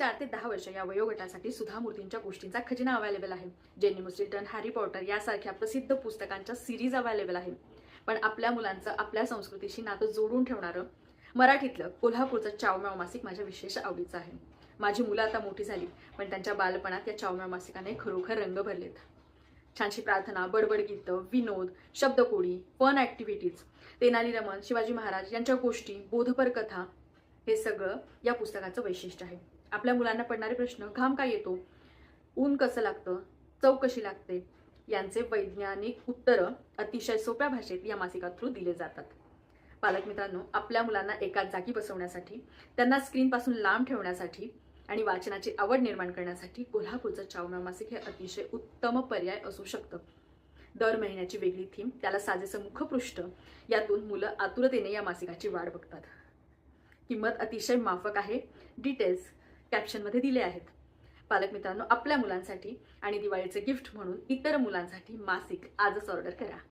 चार ते दहा वर्ष या वयोगटासाठी सुधा मूर्तींच्या गोष्टींचा खजिना अवेलेबल आहे. जेनी मुस्लिटन हॅरी पॉटर यासारख्या प्रसिद्ध पुस्तकांच्या सिरीज अवेलेबल आहे. पण आपल्या मुलांचं आपल्या संस्कृतीशी नातं जोडून ठेवणारं मराठीतलं कोल्हापूरचं चावम्याव मासिक माझ्या विशेष आवडीचं आहे. माझी मुलं आता मोठी झाली पण त्यांच्या बालपणात या चावम्याव मासिकाने खरोखर रंग भरलेत. छानशी प्रार्थना बडबड गीतं विनोद शब्दकोडी फन ॲक्टिव्हिटीज तेनाली रमन शिवाजी महाराज यांच्या गोष्टी बोधपर कथा हे सगळं या पुस्तकाचं वैशिष्ट्य आहे. आपल्या मुलांना पडणारे प्रश्न घाम काय येतो? ऊन कसं लागतं? चव कशी लागते? यांचे वैज्ञानिक उत्तरं अतिशय सोप्या भाषेत या मासिका थ्रू दिले जातात. पालक मित्रांनो आपल्या मुलांना एकाच जागी बसवण्यासाठी त्यांना स्क्रीनपासून लांब ठेवण्यासाठी आणि वाचनाची आवड निर्माण करण्यासाठी कोल्हापूरचं चावना मासिक हे अतिशय उत्तम पर्याय असू शकतं. दर महिन्याची वेगळी थीम त्याला साजेसं मुखपृष्ठ यातून मुलं आतुरतेने या मासिकाची वाट बघतात. किंमत अतिशय माफक आहे. डिटेल्स कॅप्शनमध्ये दिले आहेत. पालक मित्रांनो आपल्या मुलांसाठी आणि दिवाळीचे गिफ्ट म्हणून इतर मुलांसाठी मासिक आजच ऑर्डर करा.